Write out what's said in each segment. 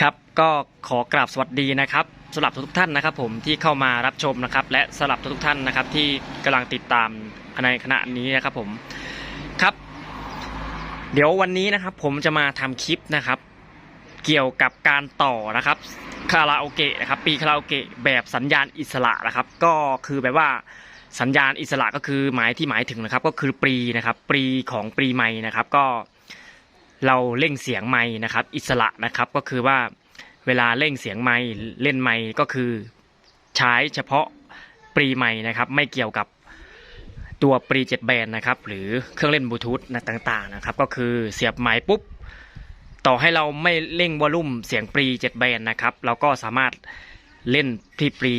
ครับก็ขอกราบสวัสดีนะครับสำหรับทุกท่านนะครับ ผมที่เข้ามารับชมนะครับ และสำหรับทุกท่านนะครับ ที่กำลังติดตามในขณะนี้นะครับผมครับ เดี๋ยววันนี้นะครับ ผมจะมาทำคลิปนะครับ เกี่ยวกับการต่อนะครับคาราโอเกะนะครับ ปีคาราโอเกะแบบสัญญาณอิสระนะครับ ก็คือแบบว่าสัญญาณอิสระก็คือหมายที่หมายถึงนะครับ ก็คือปรีนะครับ ปรีของปรีไม้นะครับ ก็ เราเร่งเสียงไม้นะครับ อิสระนะครับก็คือว่าเวลาเร่งเสียงไม้เล่นไม้ก็คือใช้เฉพาะปรีไม้นะครับ ไม่เกี่ยวกับตัวปรีเจ็ดแบนนะครับ หรือเครื่องเล่นบลูทูธนะต่างๆนะครับ ก็คือเสียบไม้ปุ๊บ ต่อให้เราไม่เร่งวอลลุ่มเสียงปรีเจ็ดแบนนะครับ เราก็สามารถเล่นที่ปรี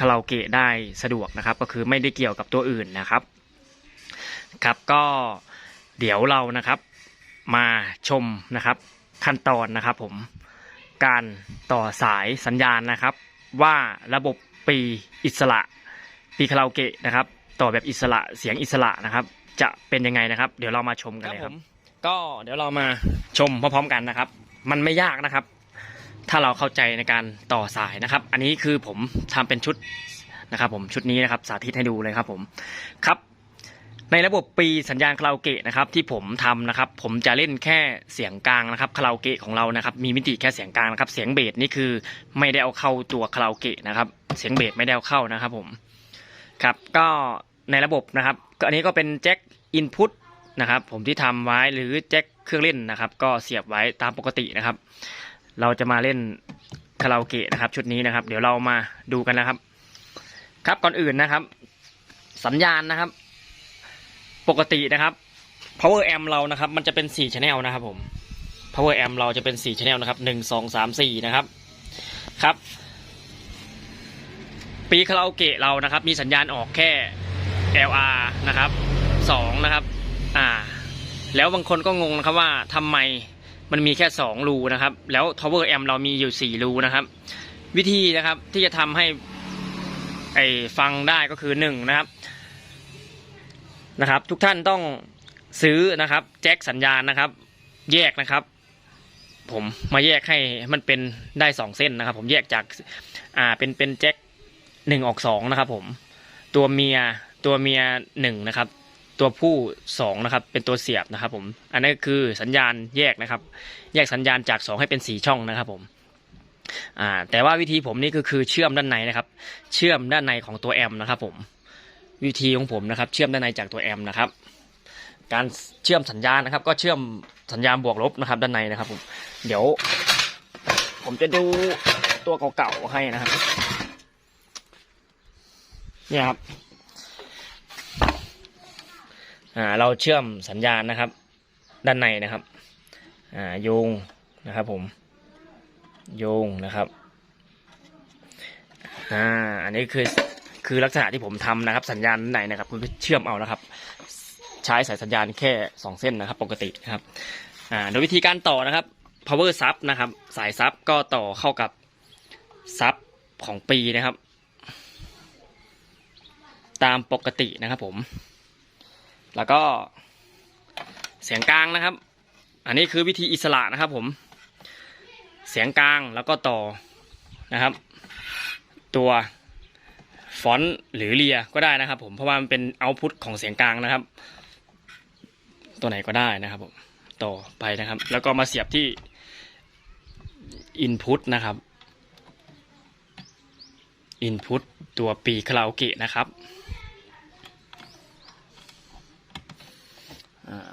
คาราโอเกะได้สะดวกนะครับ ก็คือไม่ได้เกี่ยวกับตัวอื่นนะครับ ครับก็เดี๋ยวเรานะครับ มาชมนะครับ ขั้นตอนนะครับผมการต่อสายสัญญาณนะครับ ว่าระบบปีอิสระ ปีคาราโอเกะนะครับ ต่อแบบอิสระเสียงอิสระนะครับ จะเป็นยังไงนะครับ เดี๋ยวเรามาชมกันเลยครับก็เดี๋ยวเรามาชมพร้อมๆกันนะครับ มันไม่ยากนะครับ ถ้าเราเข้าใจในการต่อสายนะครับ อันนี้คือผมทำเป็นชุดนะครับ ผมชุดนี้นะครับ สาธิตให้ดูเลยครับ ผมครับ ในระบบปีสัญญาณคาราโอเกะนะครับที่ผมทำนะครับผมจะเล่นแค่เสียงกลางนะครับคาราโอเกะของเรานะครับมีมิติแค่เสียงกลางนะครับเสียงเบสนี่คือไม่ได้เอาเข้าตัวคาราโอเกะนะครับเสียงเบสไม่ได้เอาเข้านะครับผมครับก็ในระบบนะครับก็อันนี้ก็เป็นแจ็คอินพุตนะครับผมที่ทำไว้หรือแจ็คเครื่องเล่นนะครับ ก็เสียบไว้ตามปกตินะครับ เราจะมาเล่นคาราโอเกะนะครับชุดนี้นะครับ เดี๋ยวเรามาดูกันนะครับ ครับก่อนอื่นนะครับ สัญญาณนะครับ ปกตินะครับ power amp เรานะครับ มันจะเป็น4 channel นะครับผม power amp เราจะเป็น4 channel นะครับ1 2 3 4นะครับครับ ปีคาราโอเกะเรานะครับ มีสัญญาณออกแค่ LR นะครับ2นะครับ อ่า แล้วบางคนก็งงนะครับว่าทำไมมันมีแค่ 2 รูนะครับ แล้ว power amp เรามีอยู่ 4 รูนะครับ วิธีนะครับที่จะทำให้ไอฟังได้ก็คือ 1 นะครับ นะครับ ทุกท่านต้องซื้อนะครับ แจ็คสัญญาณนะครับ แยกนะครับ ผมมาแยกให้มันเป็นได้สองเส้นนะครับ ผมแยกจากอ่าเป็นเป็นแจ็คหนึ่งออกสองนะครับ ผมตัวเมียตัวเมียหนึ่งนะครับ ตัวผู้สองนะครับ เป็นตัวเสียบนะครับ ผม อันนี้คือสัญญาณแยกนะครับ แยกสัญญาณจากสองให้เป็นสี่ช่องนะครับ ผมอ่าแต่ว่าวิธีผมนี่ก็คือเชื่อมด้านในนะครับ เชื่อมด้านในของตัวแอมนะครับ ผม วิธีของผมนะครับ เชื่อมด้านในจากตัวแอมนะครับ การเชื่อมสัญญาณนะครับ ก็เชื่อมสัญญาณบวกลบนะครับ ด้านในนะครับผมเดี๋ยว ผมจะดูตัวเก่าๆให้นะครับเนี่ยครับอ่าเราเชื่อมสัญญาณนะครับ ด้านในนะครับอ่าโยงนะครับ ผมโยงนะครับอ่าอันนี้คือ คือลักษณะที่ผมทำนะครับ สัญญาณไหนนะครับ คุณเชื่อมเอานะครับ ใช้สายสัญญาณแค่สองเส้นนะครับ ปกตินะครับอ่าโดยวิธีการต่อนะครับ power sub นะครับ สายซับก็ต่อเข้ากับซับของปีนะครับ ตามปกตินะครับผม แล้วก็เสียงกลางนะครับ อันนี้คือวิธีอิสระนะครับผม เสียงกลางแล้วก็ต่อนะครับ ตัว ฟอนต์หรือเลียก็ได้นะครับ ผมเพราะว่ามันเป็นเอาพุตของเสียงกลางนะครับ ตัวไหนก็ได้นะครับผมต่อไปนะครับ แล้วก็มาเสียบที่อินพุตนะครับอินพุตตัวปีคาราโอเกะนะครับ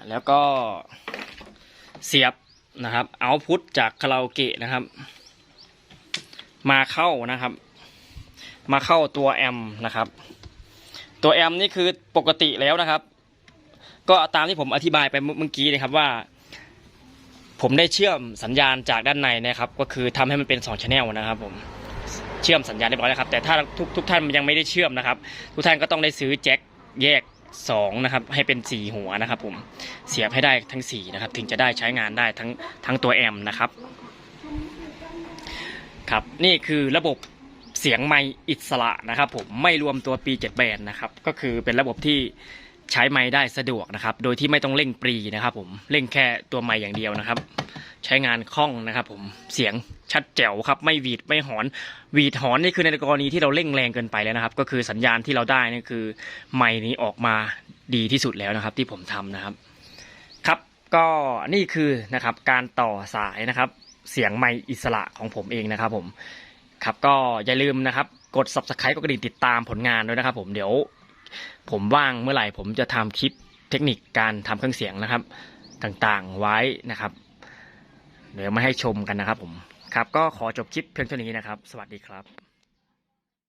แล้วก็เสียบนะครับเอาพุตจากคาราโอเกะนะครับ มาเข้านะครับ มาเข้าตัวแอมนะครับ ตัวแอมนี่คือปกติแล้วนะครับ ก็ตามที่ผมอธิบายไปเมื่อกี้นะครับว่า ผมได้เชื่อมสัญญาณจากด้านในนะครับ ก็คือทำให้มันเป็น2 channel นะครับ ผมเชื่อมสัญญาณเรียบร้อยแล้วครับ แต่ถ้าทุกทุกท่านยังไม่ได้เชื่อมนะครับ ทุกท่านก็ต้องได้ซื้อแจ็คแยก2นะครับให้เป็น 4 หัวนะครับ ผมเสียบให้ได้ทั้ง4นะครับถึงจะได้ใช้งานได้ทั้งทั้งตัวแอมนะครับครับนี่คือระบบ เสียงไมอิสระนะครับผมไม่รวมตัวปี7แบนนะครับก็คือเป็นระบบที่ใช้ไมค์ได้สะดวกนะครับ โดยที่ไม่ต้องเร่งปรีนะครับผมเร่งแค่ตัวไมค์อย่างเดียวนะครับ ใช้งานคล่องนะครับผมเสียงชัดแจ๋วครับ ไม่หวีดไม่หอนหวีดหอนนี่คือในกรณีที่เราเร่งแรงเกินไปแล้วนะครับ ก็คือสัญญาณที่เราได้นี่คือไมค์นี้ออกมาดีที่สุดแล้วนะครับ ที่ผมทำนะครับ ครับก็นี่คือนะครับการต่อสายนะครับ เสียงไมค์อิสระของผมเองนะครับผม ครับก็อย่าลืมนะครับ กด subscribe กดกระดิ่งติดตามผลงานด้วยนะครับ ผมเดี๋ยว ผมว่างเมื่อไหร่ผมจะทำคลิปเทคนิคการทำเครื่องเสียงนะครับ ต่างๆไว้นะครับ เดี๋ยวมาให้ชมกันนะครับผมครับก็ขอจบคลิปเพียงเท่านี้นะครับ สวัสดีครับ